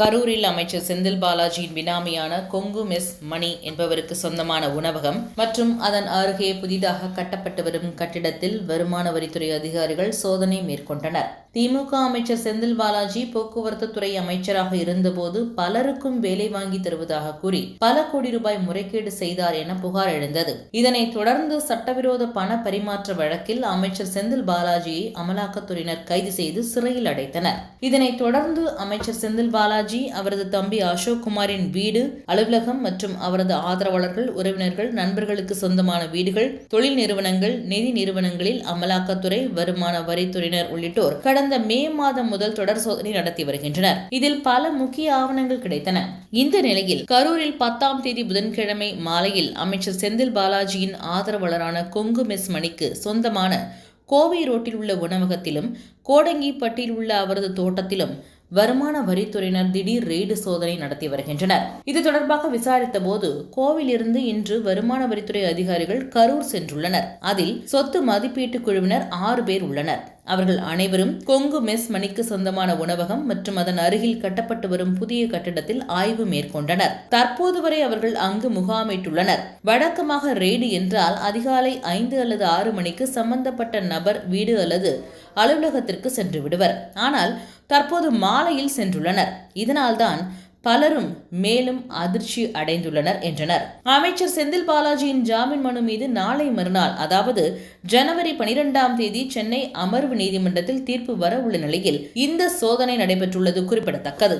கரூரில் அமைச்சர் செந்தில் பாலாஜியின் பினாமியான கொங்கு மெஸ் மணி என்பவருக்கு சொந்தமான உணவகம் மற்றும் அதன் அருகே புதிதாக கட்டப்பட்டு வரும் கட்டிடத்தில் வருமான வரித்துறை அதிகாரிகள் சோதனை மேற்கொண்டனர். திமுக அமைச்சர் செந்தில் பாலாஜி போக்குவரத்து துறை அமைச்சராக இருந்தபோது பலருக்கும் வேலை வாங்கி தருவதாக கூறி பல கோடி ரூபாய் முறைகேடு செய்தார் என புகார் எழுந்தது. இதனைத் தொடர்ந்து சட்டவிரோத பண பரிமாற்ற வழக்கில் அமைச்சர் செந்தில் பாலாஜியை அமலாக்கத்துறையினர் கைது செய்து சிறையில் அடைத்தனர். இதனைத் தொடர்ந்து அமைச்சர் செந்தில் பாலாஜி அவரது தம்பி அசோக் குமாரின் வீடு அலுவலகம் மற்றும் அவரது ஆதரவாளர்கள் உறவினர்கள் நண்பர்களுக்கு சொந்தமான வீடுகள் தொழில் நிறுவனங்கள் நிதி நிறுவனங்களில் அமலாக்கத்துறை வருமான வரித்துறையினர் உள்ளிட்டோர் கடந்த மே மாதம் முதல் தொடர் சோதனை நடத்தி வருகின்றனர். இதில் பல முக்கிய ஆவணங்கள் கிடைத்தன. இந்த நிலையில் கரூரில் பத்தாம் தேதி புதன்கிழமை மாலையில் அமைச்சர் செந்தில் பாலாஜியின் ஆதரவாளரான கொங்கு மெஸ் மணிக்கு சொந்தமான கோவை ரோட்டில் உள்ள உணவகத்திலும் கோடங்கிப்பட்டியில் உள்ள அவரது தோட்டத்திலும் வருமான வரித்துறையினர் திடீர் ரெய்டு சோதனை நடத்தி வருகின்றனர். இது தொடர்பாக விசாரித்த போது கோவிலிருந்து இன்று வருமான வரித்துறை அதிகாரிகள் கரூர் சென்றுள்ளனர். அதில் சொத்து மதிப்பீட்டு குழுவினர் ஆறு பேர் உள்ளனர். அவர்கள் அனைவரும் கொங்கு மெஸ் மணிக்கு சொந்தமான உணவகம் மற்றும் அதன் அருகில் கட்டப்பட்டு வரும் புதிய கட்டிடத்தில் ஆய்வு மேற்கொண்டனர். தற்போது வரை அவர்கள் அங்கு முகாமிட்டுள்ளனர். வழக்கமாக ரெய்டு என்றால் அதிகாலை ஐந்து அல்லது ஆறு மணிக்கு சம்பந்தப்பட்ட நபர் வீடு அல்லது அலுவலகத்திற்கு சென்று விடுவர். ஆனால் தற்போது மாலையில் சென்றுள்ளனர். இதனால்தான் பலரும் மேலும் அதிர்ச்சி அடைந்துள்ளனர் என்றனர். அமைச்சர் செந்தில் பாலாஜியின் ஜாமீன் மனு மீது நாளை மறுநாள் அதாவது ஜனவரி பனிரெண்டாம் தேதி சென்னை அமர்வு நீதிமன்றத்தில் தீர்ப்பு வர உள்ள நிலையில் இந்த சோதனை நடைபெற்றுள்ளது குறிப்பிடத்தக்கது.